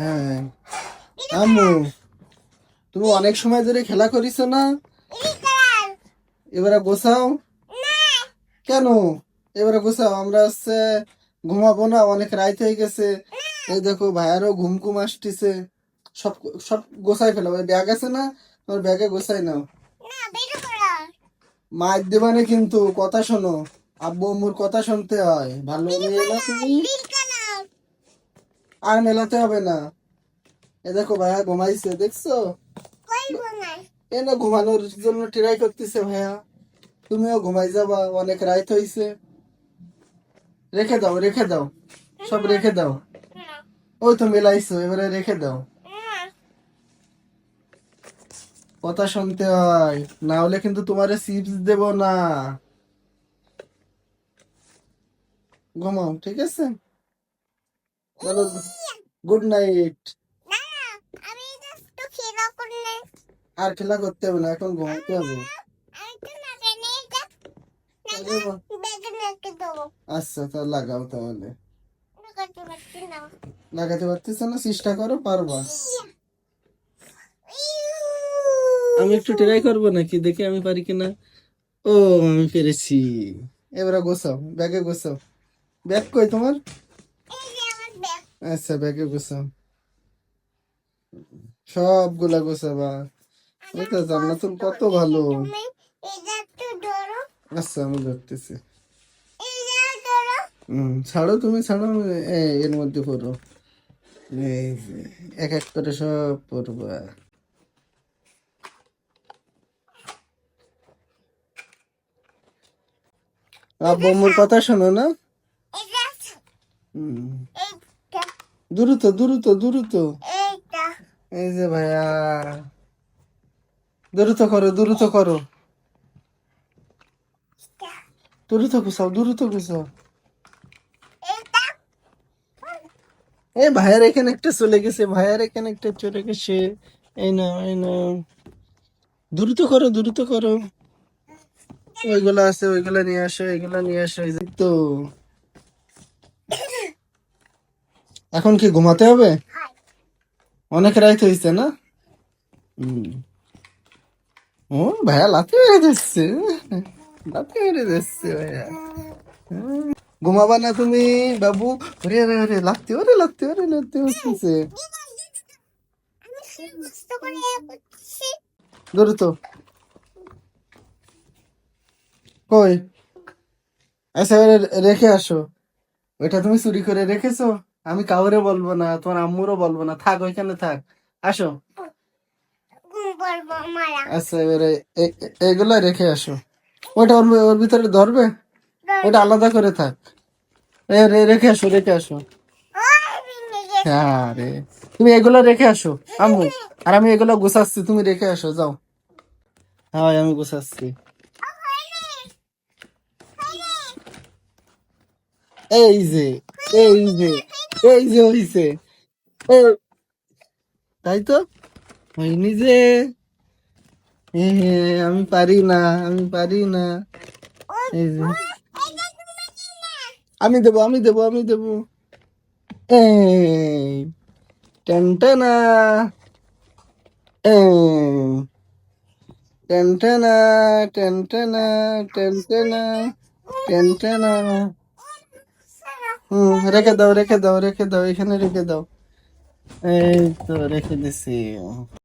হ্যাঁ। আম্মু তুমি অনেক সময় ধরে খেলা করিস না? এবারে গোছাও। কেন? এবারে গোছাও আমরা হচ্ছে ঘুমাবো না অনেক রাত হয়ে গেছে। এই দেখো ভাইয়ারও ঘুম ঘুম আসতেছে। সব সব গোছাই ফেলো। ব্যাগ আছে না? তোমার ব্যাগে গোছাই নাও। মার দেবানে কিন্তু কথা শোনো। আব্বু আম্মুর কথা শুনতে হয়। ভালো মেয়ে না তুমি? আর মেলাতে হবে না। এ দেখো ভাইয়া ঘুমাইছে দেখছ? এ না ঘুমানোর জন্য ট্রাই করতেছে ভাইয়া। তুমিও ঘুমাই যাবা অনেক রাত হইছে। রেখে দাও রেখে দাও। সব রেখে দাও। ওই তো মেলাইছো এবারে রেখে দাও। কথা শুনতে হয় না হলে কিন্তু তোমারে চিপস দেব না। ঘুমাও ঠিক আছে? চলো গুড নাইট আর খেলা করতে হবে না এখন ঘুমাতে হবে। আচ্ছা তা লাগাও তাহলে। লাগাতে পারতেছ না? চেষ্টা করো পারবা। আমি একটু ট্রাই করব নাকি? দেখি আমি পারি কিনা। ও আমি পেরেছি। এবারে গোছাও ব্যাগে গোছাও। ব্যাগ কই তোমার? আচ্ছা ব্যাগে গোছাও সবগুলা গোছাবা এটা জান্নাতুল কত ভালো। আচ্ছা আমি ধরতেছি। হুম ছাড়ো তুমি ছাড়ো এর মধ্যে পড়ো। এই যে, এক এক করে সব পড়বা। আব্বু আম্মুর কথা শোনো না? হুম। দ্রুত দ্রুত দ্রুত। এই যে ভাইয়া। দ্রুত করো দ্রুত করো। দ্রুত গুছাও দ্রুত গুছাও। এই ভাইয়ার এখানে একটা চলে গেছে ভাইয়ার এখানে একটা চলে গেছে। এই না এই না দ্রুত করো দ্রুত করো। ওইগুলো আছে ওইগুলো নিয়ে আসো ওইগুলো নিয়ে আসো এই তো। এখন কি ঘুমাতে হবে? অনেক রাত হয়েছে না? হুম। ও ভাইয়া লাথি মেরে দিচ্ছে। লাথি মেরে দিচ্ছে ভাইয়া। ঘুমাবা না তুমি বাবু। ওরে ওরে ওরে লাগতে ওরে লাগতে ওরে লাগতে হচ্ছে দ্রুত কই? আচ্ছা রেখে আসো। ওইটা তুমি চুরি করে রেখেছো? আমি কাউরে বলব না তোমার আম্মুরও বলব না। থাক ওইখানে থাক। আসো। আচ্ছা এবারে এগুলো রেখে আসো। ওইটা ওর ওর ভিতরে ধরবে? ওটা আলাদা করে থাক। রেখে আসো রেখে আসো। হ্যাঁ রে। তুমি এগুলো রেখে আসো আম্মু। আর আমি এগুলো গুছাচ্ছি তুমি রেখে আসো যাও। হ্যাঁ আমি গুছাচ্ছি। এই যে এই যে। এই যে হইছে। তাই তো? হয়নি যে। আমি পারি না, আমি পারি না। এই যে। আমি দেবো আমি দেবো আমি দেবো। এই টেনটেনা টেনটেনা টেনটেনা টেনটেনা টেনটেনা হুম রেখে দাও রেখে দাও রেখে দাও এখানে রেখে দাও। এই তো রেখে দিছি।